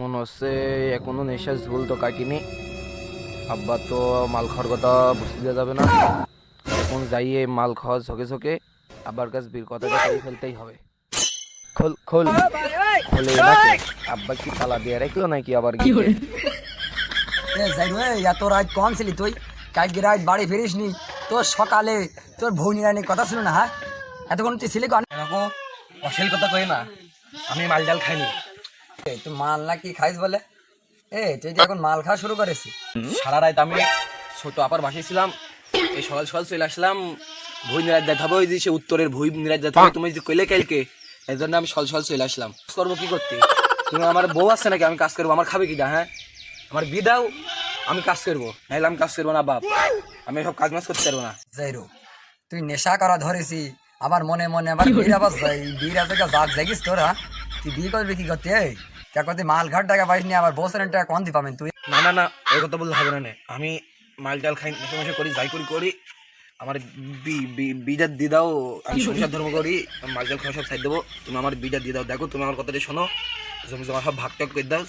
মনে হচ্ছে এখনও নেশার ঝুল তো কাটিনি। আব্বা তো মাল খাওয়ার কথা বুঝতে দেওয়া যাবে না। এখন যাইয়ে মাল খাওয়া ঝোঁকে ঝোঁকে আব্বার কাছে বীর কথাটা করে ফেলতেই হবে। খোল খোল। খোলে আব্বা কি তালা দিয়ে রাখল নাকি আবার গিয়ে? এ যাই রে এত রাত কম ছিলি তুই? কালকে রাত বাড়ি ফিরিস নি তোর সকালে তোর বউ নিরানির কথা ছিল না হ্যাঁ? এতক্ষণ তুই ছিলি কন অশ্লীল কথা কই না আমি মাল ডাল খাইনি। তুই মাল না কি খাইস বলে? এ তুই এখন মাল খাওয়া শুরু করেছিস। সারা রাত আমি ছোট আপার ছিলাম, এই সকাল সকাল চলে আসলাম ভুই নিরাজ হবে ওই উত্তরের ভুই নিরাজ হবে তুমি যে কইলে কালকে, এই জন্য আমি চলে আসলাম। করব কি করতে? তুমি আমার বউ আছে নাকি? আমি কাজ করব, আমার খাবে কি হ্যাঁ? আমার বিদাও আমি কাজ করব নাহলে আমি কাজ করব না, বাপ। আমি সব কাজ মাজ করতে পারব না। যাই যাইরো তুই নেশা করা ধরেছি, আবার মনে মনে আবার বীর আবার বীর আছে জাগ জাগিস তোর। তুই বিয়ে করবি কি করতে এই কে করতে মাল ঘাট টাকা পাইস নি আবার বসের টাকা কম দি পাবেন তুই না না না ওই কথা বললে হবে না নে। আমি মাল ডাল খাই নেশা মেশা করি যাই করি করি। আমার বি- বি- বিটা দিয়ে দাও আমি সংসার ধর্ম করি মাল ডাল খাওয়া সব সাইড দেবো। তুমি আমার বিটা দিয়ে দাও। দেখো তুমি আমার কথাটা শোনো। জমি জমা সব ভাগ টাগ করে দাও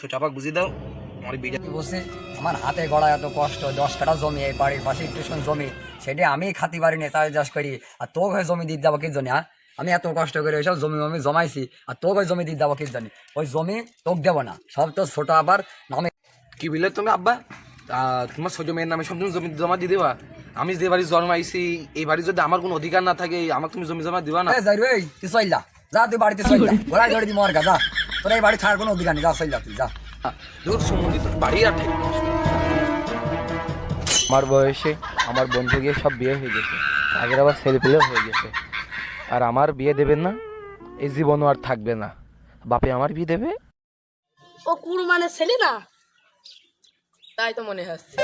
ছোটা ভাগ বুঝিয়ে দাও। আমার তুই বসে আমার হাতে গড়া এত কষ্ট দশ কাটা জমি এই বাড়ির পাশে একটু জমি। সেটা আমি খাতি পারি না তাই চাষ করি। আর তোকে জমি দিতে যাব কি জন্য হ্যাঁ? আমি এত কষ্ট করে ওইসব জমি মমি জমাইছি আর তোকে ওই জমি দিতে যাব কি জানি? ওই জমি তোকে দেবো না সব তো ছোট আবার নামে। কি বললে তুমি আব্বা? তোমার ছোট মেয়ের নামে সব তুমি জমি জমা দিয়ে দেবা? আমি যে বাড়ি জন্মাইছি এই বাড়ি যদি আমার কোনো অধিকার না থাকে আমাকে তুমি জমি জমা দিবা না? যাই রে তুই চল যা তুই বাড়িতে চল যা ঘোড়ায় ধরে দি মর যা। তোর এই বাড়ি ছাড়ার কোনো অধিকার নেই যা চল যা। তুই যা দূর সম্বন্ধিত বাড়ি আর ঠিক আমার বয়সে আমার বন্ধু গিয়ে সব বিয়ে হয়ে গেছে। আগের আবার ছেলে পেলেও হয়ে গেছে। আর আমার বিয়ে দেবেন না এই জীবনও আর থাকবে না। বাপে আমার বিয়ে দেবে? ও কুরমানের ছেলে না? তাই তো মনে হচ্ছে।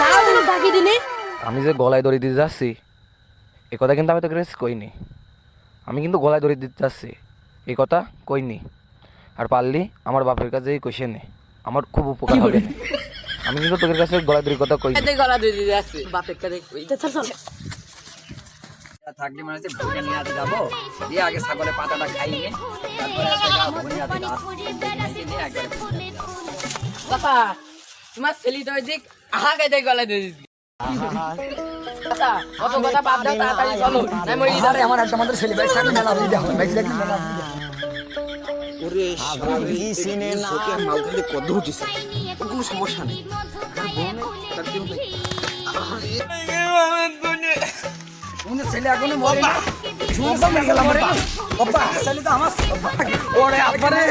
দাঁড়াও কোনো বাকি দিনে। আমি যে গলায় দড়ি দিতে যাচ্ছি এ কথা কিন্তু আমি তোকে রেস কইনি। আমি কিন্তু গলায় দড়ি দিতে যাচ্ছি এই কথা কইনি। আর পারলি আমার বাপের কাছে কইসে নে আমার খুব উপকার হবে। আমি কিন্তু তোদের কাছে গলায় দড়ির কথা কই গলা দিয়ে দিয়ে আসছে বাপের কাছে কই চল চল। থাকলে মানে হচ্ছে ভুলে নিয়ে আসতে যাব দিয়ে আগে ছাগলের পাতাটা খাইয়ে তারপরে নিয়ে একবারে বাবা তোমার ছেলে তো দিক আহা গাইতে গলা দিয়ে দিচ্ছি অত কথা বাদ দাও তাড়াতাড়ি সমস্যা নেই তোমাদের ছেলে এখনও মরে শুনে সব মেরে গেলাম রে বাবা ছেলে তো আমার ওরে আব্বারে